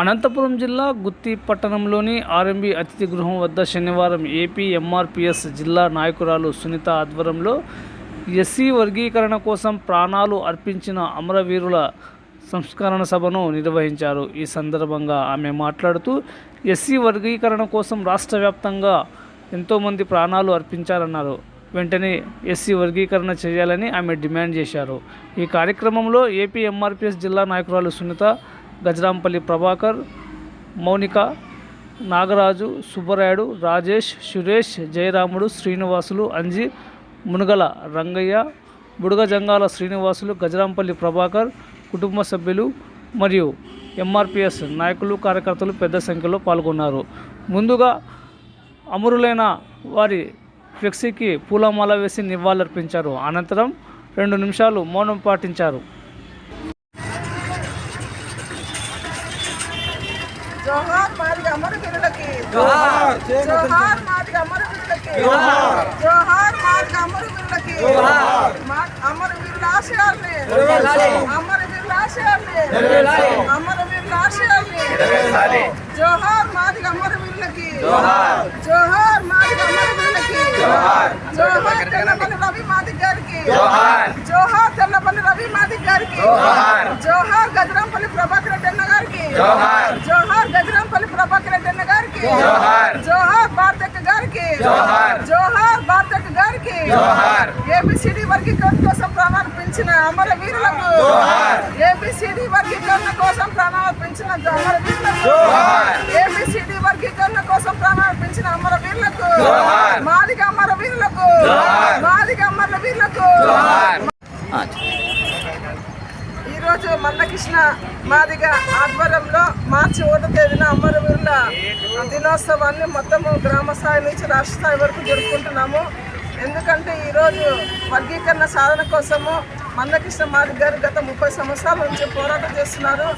అనంతపురం జిల్లా గుత్తి పట్టణంలోని ఆర్ఎంబి అతిథి గృహం వద్ద శనివారం ఏపీ ఎంఆర్పిఎస్ జిల్లా నాయకురాలు సునీత ఆధ్వర్యంలో ఎస్సీ వర్గీకరణ కోసం ప్రాణాలు అర్పించిన అమరవీరుల సంస్కరణ సభను నిర్వహించారు. ఈ సందర్భంగా ఆమె మాట్లాడుతూ ఎస్సీ వర్గీకరణ కోసం రాష్ట్ర వ్యాప్తంగా ఎంతోమంది ప్రాణాలు అర్పించారన్నారు. వెంటనే ఎస్సీ వర్గీకరణ చేయాలని ఆమె డిమాండ్ చేశారు. ఈ కార్యక్రమంలో ఏపీ ఎంఆర్పిఎస్ జిల్లా నాయకురాలు సునీత గజరాంపల్లి ప్రభాకర్ మౌనిక నాగరాజు సుబ్బరాయుడు రాజేష్ సురేష్ జయరాముడు శ్రీనివాసులు అంజి మునుగల రంగయ్య బుడగజంగాల శ్రీనివాసులు గజరాంపల్లి ప్రభాకర్ కుటుంబ సభ్యులు మరియు ఎంఆర్పిఎస్ నాయకులు కార్యకర్తలు పెద్ద సంఖ్యలో పాల్గొన్నారు. ముందుగా అమరులైన వారి ఫ్లెక్సీకి పూలమాల వేసి నివాళులర్పించారు. అనంతరం రెండు నిమిషాలు మౌనం పాటించారు. జోహార్ మాదిగ అమరవీరులకి జోహార్. జోహార్ మాదిగ అమరవీరులకి జోహార్. జోహార్ మాదిగ అమరవీరులకి జోహార్. మా- అమరవీరుల ఆశయాల్ని నెరవేర్చాలి. అమరవీరుల ఆశయాల్ని నెరవేర్చాలి. అమరవీరుల ఆశయాల్ని నెరవేర్చాలి. జోహార్ మాదిగ అమరవీరులకి జోహార్. జోహార్ మాదిగ అమరవీరులకి జోహార్. జోహార్ తెల్లపల్లి రవి మాదిగ గారికి జోహార్. జోహార్ తెల్లపల్లి రవి మాదిగ గారికి జోహార్. జోహార్ గజరంపల్లి ప్రభాకర్ రెడ్డి అన్న గారికి జోహార్. జోహార్ గజరంపల్లి ప్రభాకర్ రెడ్డి అన్న గారికి జోహార్. భారతక్క గారికి జోహార్. భారతక్క గారికి. ఏబిసిడి వర్గీకరణ కోసం ప్రాణాలు పెంచిన అమర వీరులకు. ఏబిసిడి వర్గీకరణ కోసం ప్రాణాలు పెంచిన అమర వీరులకు. ఏబిసిడి వర్గీకరణ కోసం ప్రాణాలు పెంచిన అమర వీరులకు జోహార్. మాదిగ అమర వీరులకు జోహార్. మాదిగ అమర వీరులకు జోహార్. ఈరోజు మందకృష్ణ మాదిగ ఆధ్వర్యంలో మార్చి ఒకటో తేదీన అమరవీరుల దినోత్సవాన్ని మొత్తము గ్రామ స్థాయి నుంచి రాష్ట్ర స్థాయి వరకు జరుపుకుంటున్నాము. ఎందుకంటే ఈరోజు వర్గీకరణ సాధన కోసము మందకృష్ణ మాదిగ గారు గత ముప్పై సంవత్సరాల నుంచి పోరాటం చేస్తున్నారు.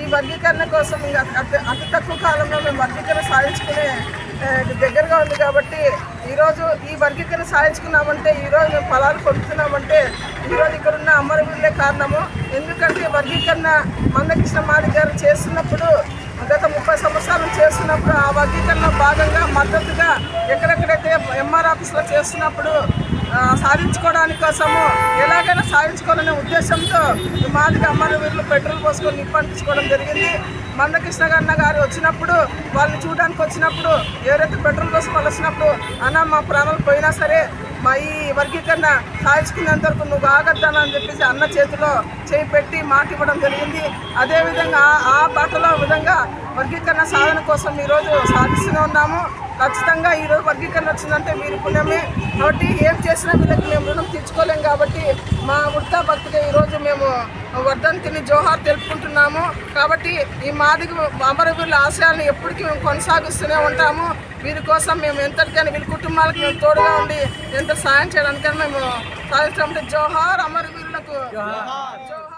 ఈ వర్గీకరణ కోసం అతి అతి తక్కువ కాలంలో మేము వర్గీకరణ సాధించుకునే దగ్గరగా ఉంది కాబట్టి ఈరోజు ఈ వర్గీకరణ సాధించుకున్నామంటే ఈరోజు మేము ఫలాలు పొందుతున్నామంటే ఈరోజు ఇక్కడ ఉన్న అమరవీరులే కారణము. ఎందుకంటే వర్గీకరణ మందకృష్ణ మాది గారు చేస్తున్నప్పుడు గత ముప్పై సంవత్సరాలు చేస్తున్నప్పుడు ఆ వర్గీకరణ భాగంగా మద్దతుగా ఎక్కడెక్కడైతే ఎంఆర్ ఆఫీస్లో చేస్తున్నప్పుడు సాధించుకోవడానికి కోసము ఎలాగైనా సాధించుకోవాలనే ఉద్దేశంతో ఈ అమ్మాయి వీళ్ళు పెట్రోల్ పోసుకొని నిప్పంటించుకోవడం జరిగింది. మందకృష్ణ గన్న గారు వచ్చినప్పుడు వాళ్ళని చూడడానికి వచ్చినప్పుడు ఎవరైతే పెట్రోల్ కోసం వాళ్ళు వచ్చినప్పుడు అన్న మా ప్రాణాలు పోయినా సరే మా ఈ వర్గీకరణ సాధించుకునేంత వరకు నువ్వు ఆగద్దాను అని చెప్పేసి అన్న చేతిలో చేయి పెట్టి మాట ఇవ్వడం జరిగింది. అదేవిధంగా ఆ- ఆ బాటలో విధంగా వర్గీకరణ సాధన కోసం ఈరోజు సాధిస్తూనే ఉన్నాము. ఖచ్చితంగా ఈరోజు వర్గీకరణ వచ్చిందంటే మీరు పుణ్యమే. కాబట్టి ఏం చేసినా వీళ్ళకి మేము రుణం తీర్చుకోలేం కాబట్టి మా వృద్ధా భక్తిగా ఈరోజు మేము వర్ధంతిని జోహార్ తెలుపుకుంటున్నాము. కాబట్టి ఈ మాదిగ అమరవీరుల ఆశయాలను ఎప్పటికీ మేము కొనసాగిస్తూనే ఉంటాము. వీరి కోసం మేము ఎంతటికైనా వీరి కుటుంబాలకు మేము తోడుగా ఉండి ఎంత సాయం చేయడానికైనా మేము సాధించామంటే జోహార్ అమరవీరులకు జోహార్.